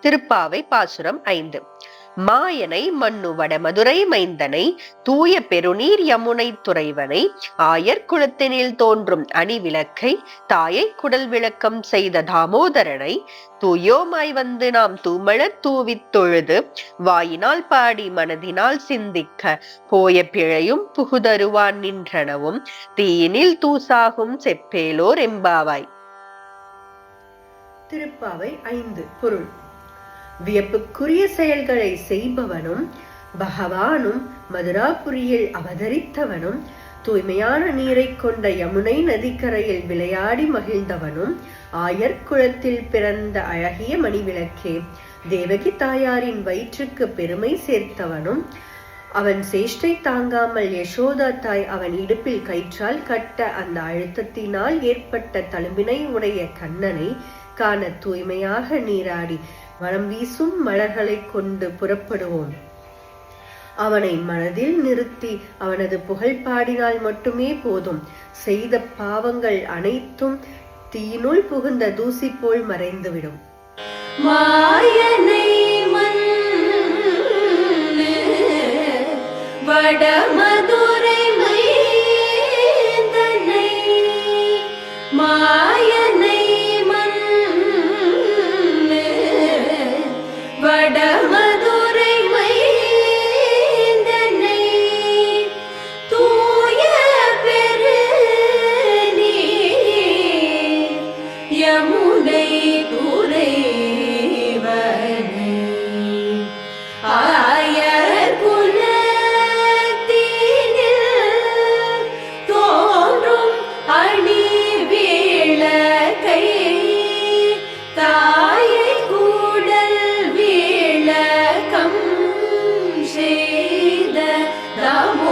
திருப்பாவை பாசுரம் ஐந்து. மாயனை மண்ணு மதுரை மைந்தனை தூய பெருநீர் யமுனை துறைவனை ஆயர் குளத்தினில் தோன்றும் அணி விளக்கை தாயை குடல் விளக்கம் செய்த தாமோதரனை தூயோமாய் வந்து நாம் தூமழத் தூவித் தொழுது வாயினால் பாடி மனதினால் சிந்திக்க போய பிழையும் புகுதருவான் நின்றனவும் தீயினில் தூசாகும் செப்பேலோர் எம்பாவாய். திருப்பாவை ஐந்து பொருள். வியப்புக்குரிய செயல்களை செய்பவனும் பகவானும் மதுராபுரியில் அவதரித்தவனும் தூய்மையான நீரை கொண்ட யமுனை நதிக்கரையில் விளையாடி மகிழ்ந்தவனும் ஆயர் குளத்தில் பிறந்த அழகிய மணிவிளக்கே தேவகி தாயாரின் வயிற்றுக்கு பெருமை சேர்த்தவனும் அவன் சேஷ்டை தாங்காமல் யசோதா தாய் அவன் இடுப்பில் கயிற்றால் கட்ட அந்த அழுத்தத்தினால் ஏற்பட்ட தழும்பினை உடைய கண்ணனை காண தூய்மையாக நீராடி மனம் வீசும் மலர்களை கொண்டு புறப்படுவோம். அவனை மனதில் நிறுத்தி அவனது புகழ் பாடினால் மட்டுமே போதும். செய்த பாவங்கள் அனைத்தும் தீயினுள் புகுந்த தூசி போல் மறைந்துவிடும். மாயனை வடமதுரை மைந்தனை. மா யமுனை புரைவனை ஆயர் குலத்தினில் தோன்றும் அணி விளக்கை தாயை கூடல் விளக்கம் செய்த தமோ